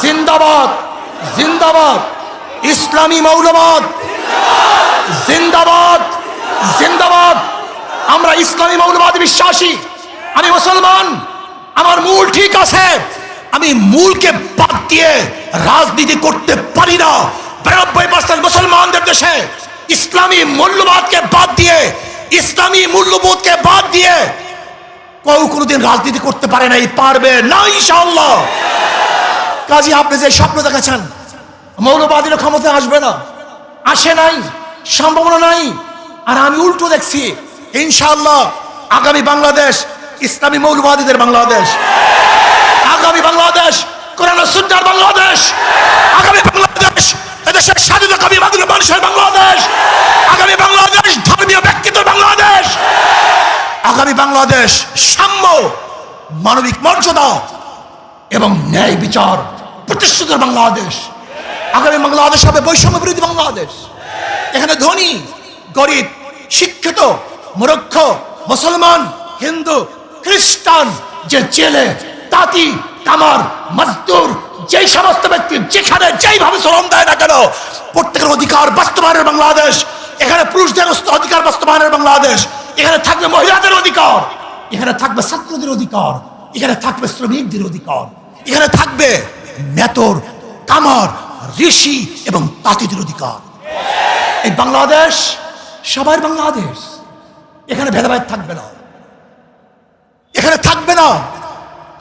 জিন্দাবাদ জিন্দাবাদ। ইসলামী মৌলবাদ, জিন্দাবাদ জিন্দাবাদ। আমরা ইসলামী মৌলবাদ বিশ্বাসী, আমি মুসলমান, আমার মূল ঠিক আছে। আমি মূলকে বাদ দিয়ে রাজনীতি করতে পারি না। বিরানব্বই পার্সেন্ট মুসলমানদের দেশে ইসলামী মূল্যবাদকে বাদ দিয়ে, ইসলামী মূল্যবোধকে বাদ দিয়ে কেউ কোনোদিন রাজনীতি করতে পারে নাই, পারবে না ইনশাআল্লাহ। কাজী আপনি যে স্বপ্ন দেখাচ্ছেন মৌলবাদীরা ক্ষমতা আসবে না। আসে নাই, সম্ভাবনা নাই। আর আমি উল্টো দেখছি, ইনশাআল্লাহ আগামী বাংলাদেশ, ইসলামী মৌলবাদীদের বাংলাদেশ। আগামী বাংলাদেশ, কোরআন ও সুন্নাহর বাংলাদেশ। আগামী বাংলাদেশ, এদেশের স্বাধীনতাকামী বাংলা মানুষের বাংলাদেশ। আগামী বাংলাদেশ, ধর্মীয় ব্যক্তিত্বের বাংলাদেশ। আগামী বাংলাদেশ সাম্য, মানবিক মর্যাদা এবং ন্যায় বিচার প্রতিষ্ঠিত বাংলাদেশ। আগামী বাংলাদেশ হবে বৈষম্য বিরোধী বাংলাদেশ। এখানে ধনী, গরিব, শিক্ষিত, মূর্খ, মুসলমান, হিন্দু, খ্রিস্টান, যে জেলে, তাঁতি, কামার, মজদুর, যেই সমস্ত ব্যক্তি যেখানে যেইভাবে শ্রম দেয় না কেন, প্রত্যেকের অধিকার বাস্তবায়নের বাংলাদেশ। এখানে পুরুষদের অধিকার বাস্তবায়নের বাংলাদেশ। এখানে থাকবে মহিলাদের অধিকার। এখানে থাকবে ছাত্রদের অধিকার। এখানে থাকবে শ্রমিকদের অধিকার। এখানে থাকবে মেতর কামার, ঋষি এবং তাঁতিদের অধিকার। এই বাংলাদেশ সবার বাংলাদেশ। এখানে ভেদাভেদ থাকবে না। এখানে থাকবে না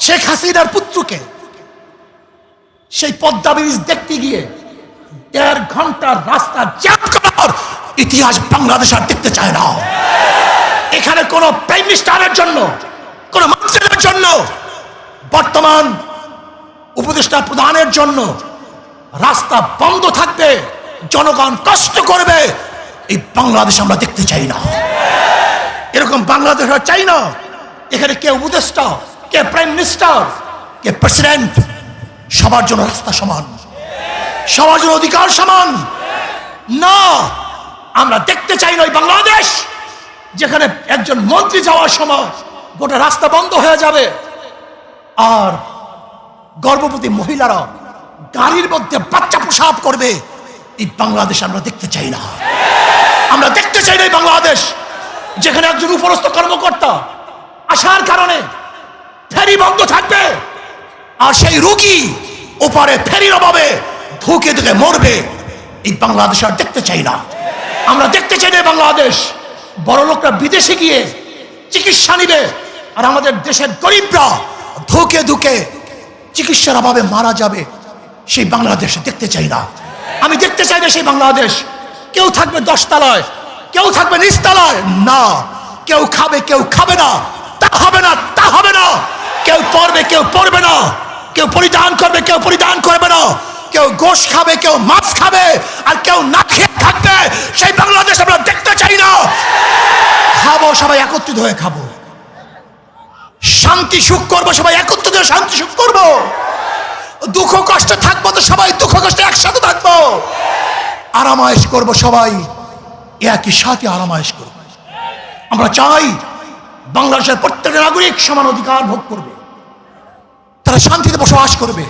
শেখ হাসিনার পুত্রকে। সেই পদ্মা ব্রিজ দেখতে গিয়ে দেড় ঘণ্টার রাস্তা জ্যাম করার ইতিহাস বাংলাদেশ আর দেখতে চায় না। এখানে কোন প্রাইম মিনিস্টারের জন্য, কোন মানুষের জন্য বর্তমান উপদেষ্টা প্রদানের জন্য রাস্তা বন্ধ থাকবে, জনগণ কষ্ট করবে। এই বাংলাদেশ আমরা দেখতে চাই না। এরকম বাংলাদেশ চাই না। এখানে কে উপদেষ্টা, কে প্রাইম মিনিস্টার কে প্রেসিডেন্ট সবার জন্য রাস্তা সমান। সবার জন্য অধিকার সমান। না, আমরা দেখতে চাই না ওই বাংলাদেশ, যেখানে একজন মন্ত্রী যাওয়ার সময় গোটা রাস্তা বন্ধ হয়ে যাবে। আর গর্ভবতী মহিলারা গাড়ির মধ্যে বাচ্চা প্রসাব করবে, এই বাংলাদেশ আমরা দেখতে চাই না। আমরা দেখতে চাই না এই বাংলাদেশ, যেখানে একজন উপরস্থ কর্মকর্তা আসার কারণে ফেরি বন্ধ থাকবে আর সেই রুগী ওপারে ফেরির অভাবে ধুকে ধুকে মরবে, এই বাংলাদেশ আর দেখতে চাই না। আমরা দেখতে চাই না বাংলাদেশ, বড় লোকরা বিদেশে গিয়ে চিকিৎসা নিবে আর আমাদের দেশের গরিবরা ধুকে ধুকে চিকিৎসার অভাবে মারা যাবে, সেই বাংলাদেশ দেখতে চাই না। আমি দেখতে চাই না সেই বাংলাদেশ। কেউ থাকবে দশতলায়, কেউ থাকবে নিচতলায়, না। কেউ খাবে কেউ খাবে না। তা হবে না, তা হবে না। কেউ পড়বে কেউ পড়বে না। কেউ পরিধান করবে, কেউ পরিধান করবে না। কেউ গোশ খাবে, কেউ মাছ খাবে, আর কেউ না খেয়ে থাকবে, সেই বাংলাদেশ আমরা দেখতে চাই না। খাব, সবাই একত্রিত হয়ে খাব। শান্তি, সুখ করব, সবাই একত্রিত শান্তি, সুখ করব। দুঃখ, কষ্ট থাকব তো সবাই দুঃখ, কষ্টে একসাথে থাকব। আরামায়েশ করব সবাই, একই সাথে আরামায়েশ করব। আমরা চাই বাংলাদেশের প্রত্যেক নাগরিক সমান অধিকার ভোগ করবে। তারা শান্তিতে বসবাস করবে।